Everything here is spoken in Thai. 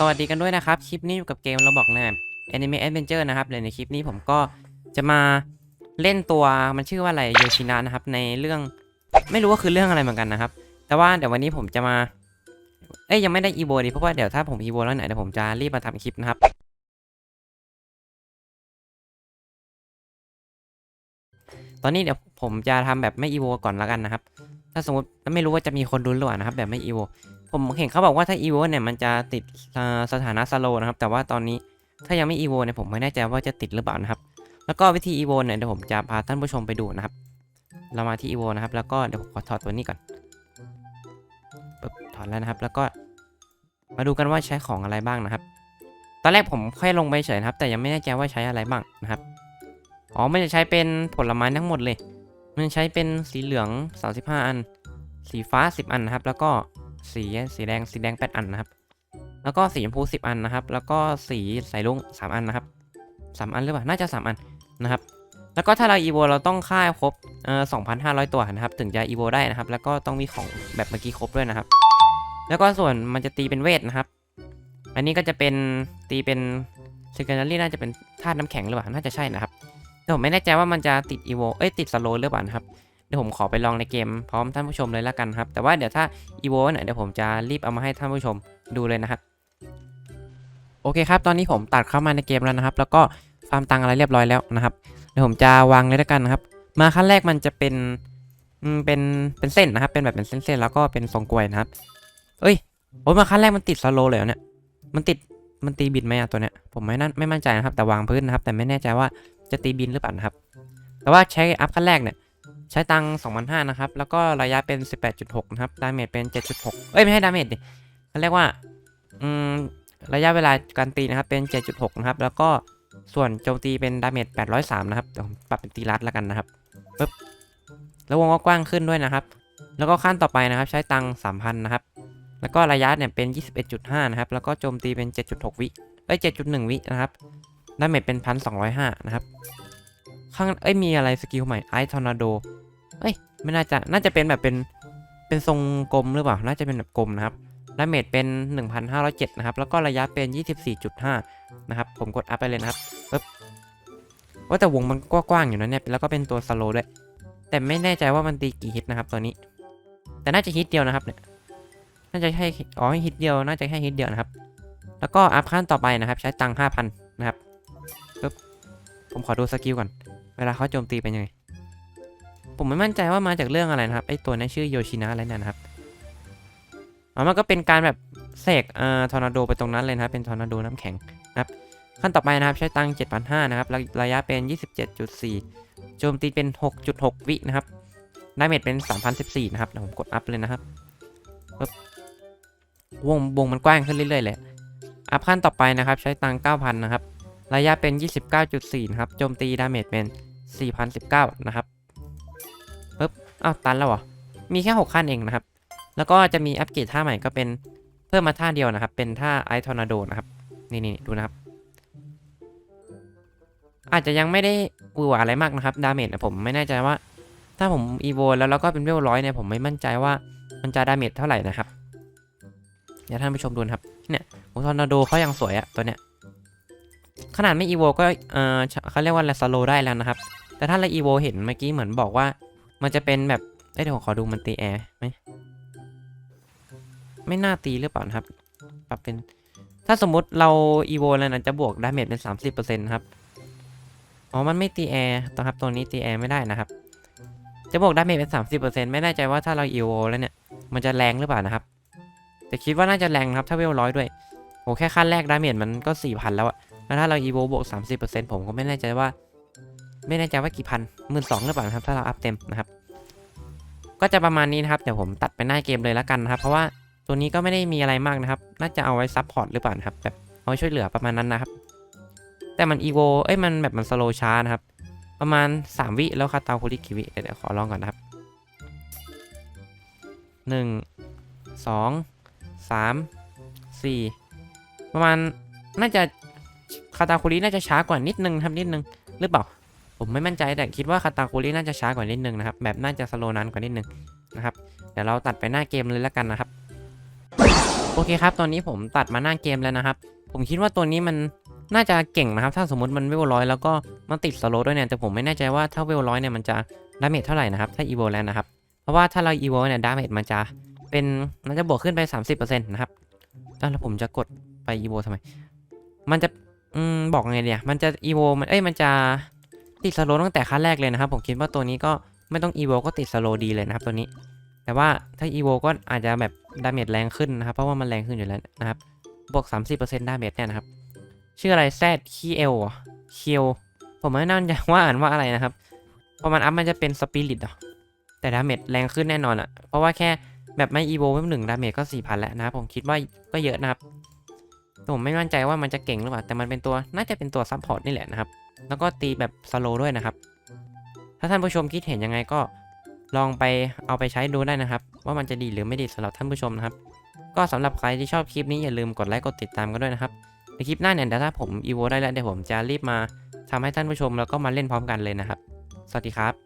สวัสดีกันด้วยนะครับ คลิปนี้อยู่กับเกมเราบอกนะ Anime Adventure นะครับเลยในคลิปนี้ผมก็จะมาเล่นตัวมันชื่อว่าอะไรโยชินะนะครับ ในเรื่องไม่รู้ว่าคือเรื่องอะไรเหมือนกันนะครับ แต่ว่าเดี๋ยววันนี้ผมจะมา เอ้ยยังไม่ได้อีโวดิเพราะว่าเดี๋ยวถ้าผมอีโวแล้วไหนเดี๋ยวผมจะรีบมาทำคลิปนะครับ ตอนนี้เดี๋ยวผมจะทำแบบไม่อีโวก่อนแล้วกันนะครับ ถ้าสมมติไม่รู้ว่าจะมีคนดูหรือเปล่านะครับ แบบไม่อีโวผมเห็นเขาบอกว่าถ้าอีโวเนี่ยมันจะติดสถานะสโลนะครับ แต่ว่าตอนนี้ถ้ายังไม่อีโวเนี่ยผมไม่แน่ใจว่าจะติดหรือเปล่านะครับ แล้วก็วิธีอีโวเนี่ยเดี๋ยวผมจะพาท่านผู้ชมไปดูนะครับ เรามาที่อีโวนะครับ แล้วก็เดี๋ยวผมขอถอดตัวนี้ก่อนปึ๊บถอดแล้วนะครับ แล้วก็มาดูกันว่าใช้ของอะไรบ้างนะครับ ตอนแรกผมแค่ลงไปเฉยนะครับ แต่ยังไม่แน่ใจว่าใช้อะไรบ้างนะครับ อ๋อมันจะใช้เป็นผลไม้ทั้งหมดเลย มันใช้เป็นสีเหลือง 35 อัน สีฟ้า 10 อันนะครับ แล้วก็สีสีแดงสีแดง 8 อันนะครับ แล้วก็สีชมพู 10 อันนะครับ แล้วก็สีสายลุง3 อันนะครับ 3 อันหรือเปล่า น่าจะ 3 อันนะครับ แล้วก็ถ้าเราอีโวเราต้องค่าครบเอ่อ2,500 ตัวนะครับ ถึงจะอีโวได้นะครับ แล้วก็ต้องมีของแบบเมื่อกี้ครบด้วยนะครับ แล้วก็ส่วนมันจะตีเป็นเวทนะครับ อันนี้ก็จะเป็นตีเป็น secondary น่าจะเป็นธาตุน้ำแข็งหรือเปล่า น่าจะใช่นะครับ แต่ผมไม่แน่ใจว่ามันจะติดอีโวเอ้ยติดสโลหรือเปล่านะครับเดี๋ยวผมขอไปลองในเกมพร้อมท่านผู้ชมเลยละกันครับ แต่ว่าเดี๋ยวถ้าอีโวเนี่ยเดี๋ยวผมจะรีบเอามาให้ท่านผู้ชมดูเลยนะครับ โอเคครับ ตอนนี้ผมตัดเข้ามาในเกมแล้วนะครับ แล้วก็ฟาร์มตังอะไรเรียบร้อยแล้วนะครับ เดี๋ยวผมจะวางเลยละกันนะครับ มาขั้นแรกมันจะเป็นเป็นเป็นเส้นนะครับ เป็นแบบเป็นเส้นๆแล้วก็เป็นทรงกลวยนะครับ เอ้ยโอ้ยมาขั้นแรกมันติดสโลเลยเหรอเนี่ย มันติดมันตีบินไหมอะตัวเนี้ย ผมไม่นั่นไม่มั่นใจนะครับ แต่วางพื้นนะครับ แต่ไม่แน่ใจว่า จะตีบินหรือเปล่านะครับ แต่ว่าใช้อัพขั้นแรกเนี่ยใช้ตังค์2,500นะครับ แล้วก็ระยะเป็น 18.6 นะครับ ดาเมจเป็น 7.6 เอ้ย ไม่ให้ดาเมจดิเขาเรียกว่าอืมระยะเวลาการตีนะครับเป็น 7.6 นะครับ แล้วก็ส่วนโจมตีเป็นดาเมจ803 นะครับ เดี๋ยวผมปรับเป็นตีรัดแล้วกันนะครับปึ๊บแล้ววงก็กว้างขึ้นด้วยนะครับ แล้วก็ขั้นต่อไปนะครับ ใช้ตังค์3,000 นะครับ แล้วก็ระยะเนี่ยเป็น 21.5 นะครับ แล้วก็โจมตีเป็น 7.6 วิเอ้ย 7.1 วินะครับ ดาเมจเป็น1,205นะครับ ข้างเอ้ยมีอะไรสกิลใหม่ไอทอร์นาโดเอ้ยไม่น่าจะน่าจะเป็นแบบเป็นเป็นทรงกลมหรือเปล่า น่าจะเป็นแบบกลมนะครับดาเมจเป็น 1,507 นะครับ แล้วก็ระยะเป็น 24.5 นะครับ ผมกดอัพไปเลยนะครับปึ๊บว่าแต่วงมันกว้างๆอยู่นะเนี่ย แล้วก็เป็นตัวสโลด้วย แต่ไม่แน่ใจว่ามันตีกี่ฮิตนะครับตัวนี้ แต่น่าจะฮิตเดียวนะครับเนี่ย น่าจะใช่อ๋อฮิตเดียว น่าจะแค่ฮิตเดียวนะครับ แล้วก็อัพขั้นต่อไปนะครับ ใช้ตังค์5,000 นะครับ ปึ๊บผมขอดูสกิลก่อน เวลาเขาโจมตีเป็นยังไง ผมไม่มั่นใจว่ามาจากเรื่องอะไรนะครับ ไอตัวนี้ชื่อโยชินะอะไรเนี่ยนะครับอ๋อมันก็เป็นการแบบเสกเอ่อทอร์นาโดไปตรงนั้นเลยนะครับ เป็นทอร์นาโดน้ำแข็งนะครับ ขั้นต่อไปนะครับใช้ตังค์7,500นะครับระระยะเป็น 27.4 โจมตีเป็น 6.6 วินะครับดาเมจเป็น 3,014 นะครับเดี๋ยวผมกดอัพเลยนะครับปึ๊บวงวงมันกว้างขึ้นเรื่อยๆเลยอัพขั้นต่อไปนะครับ ใช้ตังค์9,000 นะครับ ระยะเป็น 29.4 นะครับ โจมตีดาเมจเป็น 4,019 นะครับปึ๊บอ้าวตันแล้วเหรอ มีแค่ 6 ขั้นเองนะครับ แล้วก็จะมีอัปเกรดท่าใหม่ก็เป็นเพิ่มมาท่าเดียวนะครับ เป็นท่าไอทอร์นาโดนะครับ นี่นี่ดูนะครับ อาจจะยังไม่ได้หวือหวาอะไรมากนะครับ ดาเมจผมไม่แน่ใจว่า ถ้าผมอีโวแล้วแล้วก็เป็นเวลร้อยเนี่ยผมไม่มั่นใจว่ามันจะดาเมจเท่าไหร่นะครับ เดี๋ยวท่านผู้ชมดูนะครับ เนี่ยโอทอร์นาโดเขายังสวยอะตัวเนี้ย ขนาดไม่อีโวก็เออเขาเรียกว่าสโลได้แล้วนะครับ แต่ถ้าเราอีโวเห็นเมื่อกี้เหมือนบอกว่า มันจะเป็นแบบเอ้เดี๋ยวผมขอดูมันตีแอร์ไหมไม่น่าตีหรือเปล่านะครับ ปรับเป็น ถ้าสมมุติเราอีโวแล้วนะจะบวกดาเมจเป็น 30%นะครับ อ๋อ มันไม่ตีแอร์นะครับ ตัวนี้ตีแอร์ไม่ได้นะครับ จะบวกดาเมจเป็น 30%ไม่แน่ใจว่าถ้าเราอีโวแล้วเนี่ย มันจะแรงหรือเปล่านะครับ แต่คิดว่าน่าจะแรงนะครับ ถ้าเวลร้อยด้วย โอ้แค่ขั้นแรกดาเมจมันก็ 4,000 แล้วอะ แล้วถ้าเราอีโวบวก 30%ผมก็ไม่แน่ใจว่า ไม่แน่ใจว่ากี่พันหมื่นสองหรือเปล่านะครับ ถ้าเราอัพเต็มนะครับ ก็จะประมาณนี้นะครับ เดี๋ยวผมตัดไปหน้าเกมเลยแล้วกันนะครับ เพราะว่าตัวนี้ก็ไม่ได้มีอะไรมากนะครับ น่าจะเอาไว้ซับพอร์ตหรือเปล่านะครับ แบบเอาไว้ช่วยเหลือประมาณนั้นนะครับ แต่มันอีโวเอ้ย มันแบบมันสโลช้านะครับ ประมาณ 3 วิแล้วคาตาคุริกิวิ เดี๋ยวขอลองก่อนนะครับ 1 2 3 4 ประมาณน่าจะ คาตาคุริน่าจะช้ากว่านิดนึงครับนิดนึงหรือเปล่า ผมไม่มั่นใจแต่คิดว่าคาตาคุริน่าจะช้ากว่านิดนึงนะครับแบบน่าจะสโลนานกว่านิดนึงนะครับเดี๋ยวเราตัดไปหน้าเกมเลยแล้วกันนะครับ โอเคครับ ตอนนี้ผมตัดมาหน้าเกมแล้วนะครับ ผมคิดว่าตัวนี้มันน่าจะเก่งนะครับ ถ้าสมมติมันเวลร้อยแล้วก็มันติดสโลด้วยเนี่ยแต่ผมไม่แน่ใจว่าถ้าเวลร้อยเนี่ยมันจะดาเมจเท่าไหร่นะครับถ้าอีโวแล้วนะครับเพราะว่าถ้าเราอีโวเนี่ยดาเมจมันจะเป็นมันจะบวกขึ้นไป 30%นะครับแล้วผมจะกดไปอีโวทำไม มันจะ อืมบอกไงเนี่ยมันจะอีโวมันเอ้ยมันจะติดสโลตั้งแต่ขั้นแรกเลยนะครับ ผมคิดว่าตัวนี้ก็ไม่ต้องอีโวก็ติดสโลดีเลยนะครับตัวนี้ แต่ว่าถ้าอีโวก็อาจจะแบบดาเมจแรงขึ้นนะครับ เพราะว่ามันแรงขึ้นอยู่แล้วนะครับบวก 30%ดาเมจเนี่ยนะครับ ชื่ออะไรแซดคีเอลคีเอลผมไม่น่าจะว่าอ่านว่าอะไรนะครับพอมันอัพมันจะเป็นสปิริตอะแต่ดาเมจแรงขึ้นแน่นอนอะเพราะว่าแค่แบบไม่อีโวเพิ่มหนึ่งดาเมจก็สี่พันแล้วนะครับผมคิดว่าก็เยอะนะครับ แต่ผมไม่มั่นใจว่ามันจะเก่งหรือเปล่า แต่มันเป็นตัวน่าจะเป็นตัวซัพพอร์ตนี่แหละนะครับ แล้วก็ตีแบบสโลด้วยนะครับ ถ้าท่านผู้ชมคิดเห็นยังไงก็ลองไปเอาไปใช้ดูได้นะครับ ว่ามันจะดีหรือไม่ดีสำหรับท่านผู้ชมนะครับ ก็สำหรับใครที่ชอบคลิปนี้อย่าลืมกดไลค์กดติดตามกันด้วยนะครับในคลิปหน้าเนี่ยเดี๋ยวถ้าผมอีโวได้แล้วเดี๋ยวผมจะรีบมาทำให้ท่านผู้ชมแล้วก็มาเล่นพร้อมกันเลยนะครับ สวัสดีครับ